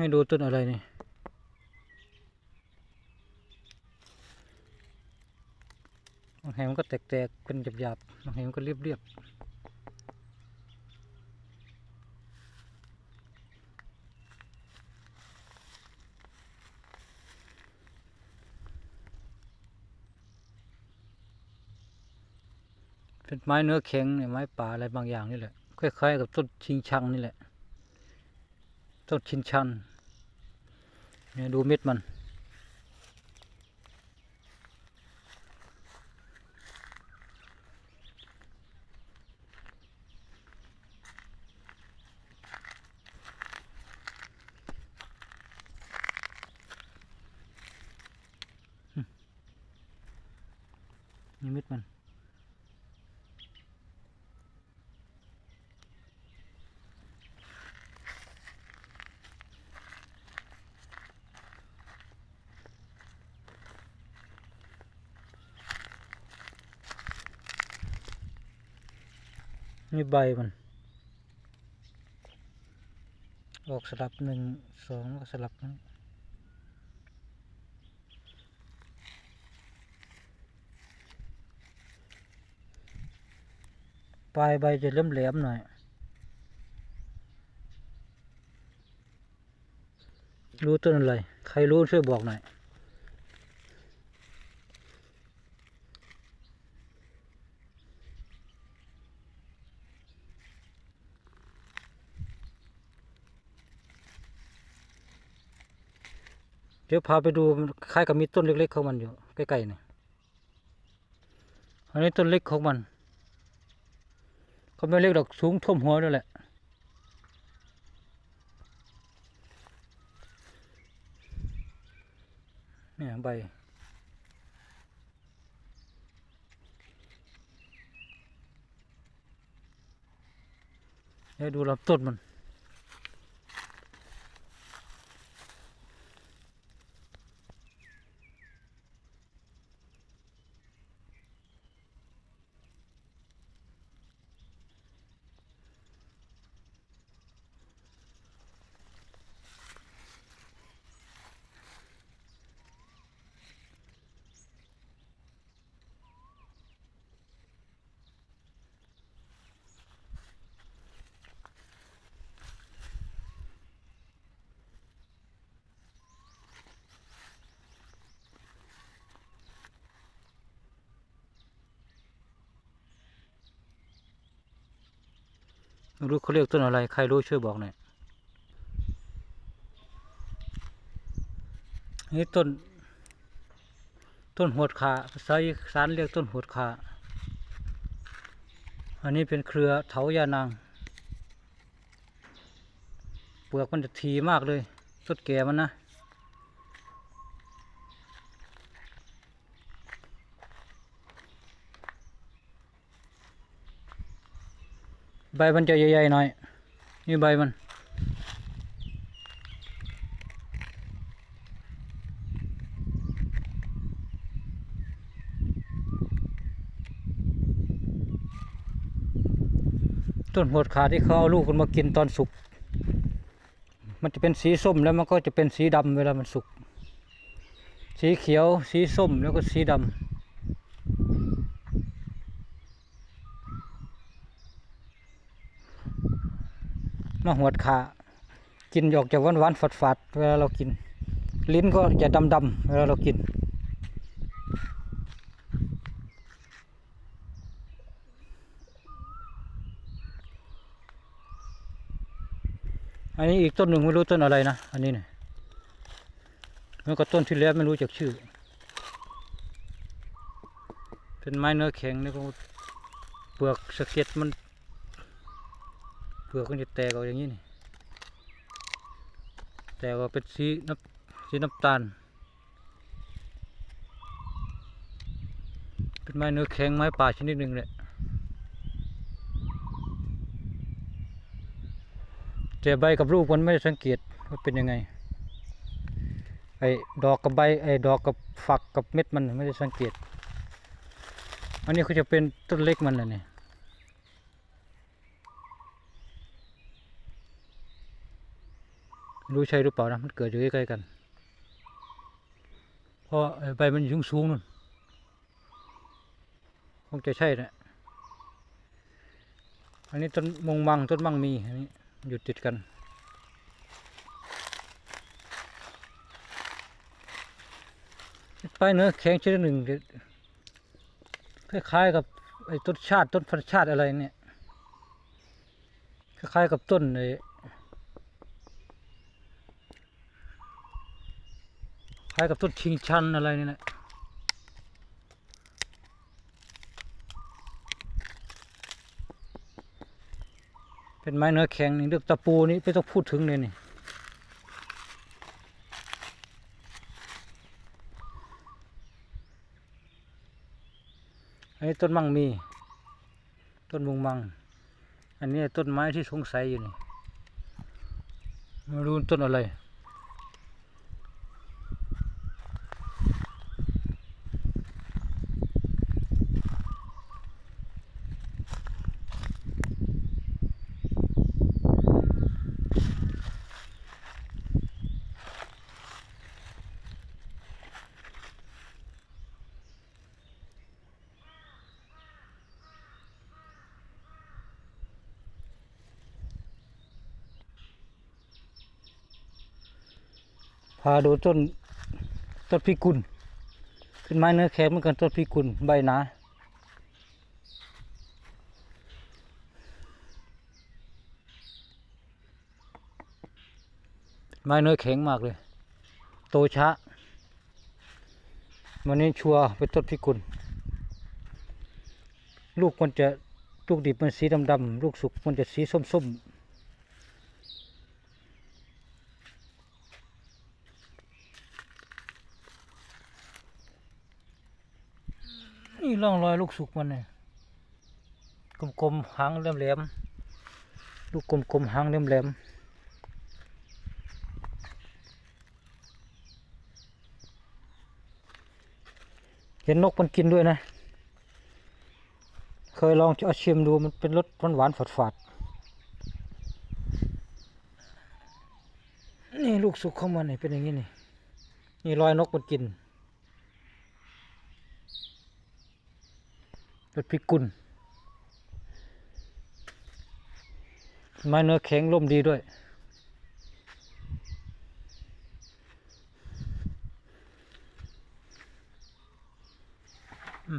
ให้ดูต้นอะไรนี่บางแห่งมันก็แตกๆเป็นหยาบๆบางแห่งมันก็เรียบๆเป็นไม้เนื้อแข็งเนี่ยไม้ป่าอะไรบางอย่างนี่แหละคล้ายๆกับต้นชิงชังนี่แหละ ต้นชินชันเนี่ยดูเม็ดมันนี่เม็ดมัน นี่ใบมัน ออกสลับหนึ่งสองก็สลับนั้นปลายใบจะเล่มแหลมหน่อยรู้ต้นอะไร ใครรู้ช่วยบอกหน่อย เดี๋ยวพาไปดูคล้ายกับมีต้นเล็กๆของมันอยู่ใกล้ๆนี่อันนี้ต้นเล็กของมันก็ไม่เล็กดอกสูงท่วมหัวด้วยแหละเนี่ยใบเดี๋ยวดูลำต้นมัน ไม่รู้เขาเรียกต้นอะไร ใครรู้ช่วยบอกหน่อยนี่ต้น ต้นหวดขาภาษาอีสานเรียกต้นหวดขาอันนี้เป็นเครือเถายานาง เปลือกมันจะทีมากเลยต้นแก่มันนะ ใบมันจะใหญ่ๆหน่อย นี่ใบมัน ต้นหัวขาที่เขาเอาลูกมันมากินตอนสุก มันจะเป็นสีส้มแล้วมันก็จะเป็นสีดำเวลามันสุก สีเขียว สีส้มแล้วก็สีดำ มาหวดขากินออกจากหวานหวานๆฝาดฝาดๆเวลาเรากิน ลิ้นก็จะดำดำๆเวลาเรากิน อันนี้อีกต้นหนึ่งไม่รู้ต้นอะไรนะ อันนี้เนี่ยแล้วก็ต้นที่แล้วไม่รู้จักชื่อ เป็นไม้เนื้อแข็งนี่ก็เปลือกสะเก็ดมัน เปลือกมันจะแตกออกอย่างนี้นี่แตกออกเป็นสีน้ำสีน้ำตาล เป็นไม้เนื้อแข็งไม้ป่าชนิดหนึ่งแหละแต่ใบกับลูกมันไม่ได้สังเกตว่าเป็นยังไงไอ้ดอกกับใบไอ้ดอกกับฝักกับเม็ดมันไม่ได้สังเกต อันนี้เขาจะเป็นต้นเล็กมันเลยเนี่ย ค ไม่ รู้ใช่หรือเปล่านะมันเกิดอยู่ใกล้ๆกันเพราะใบมันอยู่สูงๆนู่นคงจะใช่แหละอันนี้ต้นมงมังต้นมังมีอันนี้อยู่ติดกันไปเนื้อแข็งชนิดหนึ่งคล้ายๆกับไอ้ต้นชาติต้นพันชาติอะไรเนี่ยคล้ายๆกับต้นไอ้ ล้ายกับต้นชิงชันอะไรนี่แหละเป็นไม้เนื้อแข็งนี่เรื่องตะปูนี่ไม่ต้องพูดถึงเลยนี่อันนี้ต้นมังมี ต้นมุงมัง อันนี้ต้นไม้ที่สงสัยอยู่นี่ไม่รู้ต้นอะไร พาดูต้นต้นพิกุลเป็นไม้เนื้อแข็งเหมือนกันต้นพิกุลใบหนาไม้เนื้อแข็งมากเลย โตช้าวันนี้ชัวเป็นต้นพิกุล ลูกมันจะลูกดิบมันสีดำๆลูกสุกมันจะสีส้มๆ นี่ร่องรอยลูกสุกมันเนี่ยกลมๆหางแหลมๆลูกกลมๆหางแหลมๆเห็นนกมันกินด้วยนะ เคยลองจะเอาชิมดูมันเป็นรสหวานฝาดๆนี่ลูกสุกของมันนี่เป็นอย่างนี้นี่ นี่รอยนกมันกิน รถพิกุลไม้เนื้อแข็งร่มดีด้วย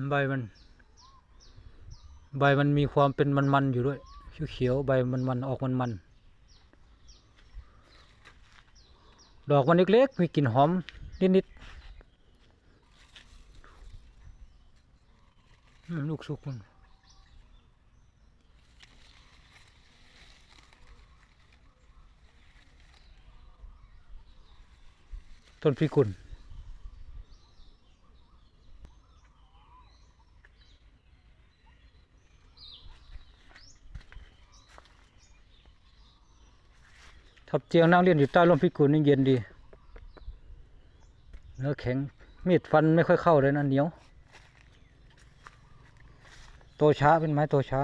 ใบมัน ใบมันมีความเป็นมันๆอยู่ด้วยเขียวๆใบมันๆออกมันๆดอกมันเล็กๆ มีกลิ่นหอมนิดๆอืม ลูกสุกมันต้นพิกุลทับเจียงนั่งเรียนอยู่ใต้ร่มพิกุลนี่เย็นดี เนื้อแข็งมีดฟันไม่ค่อยเข้าเลยนะเหนียว โตช้าเป็นไม้โตช้า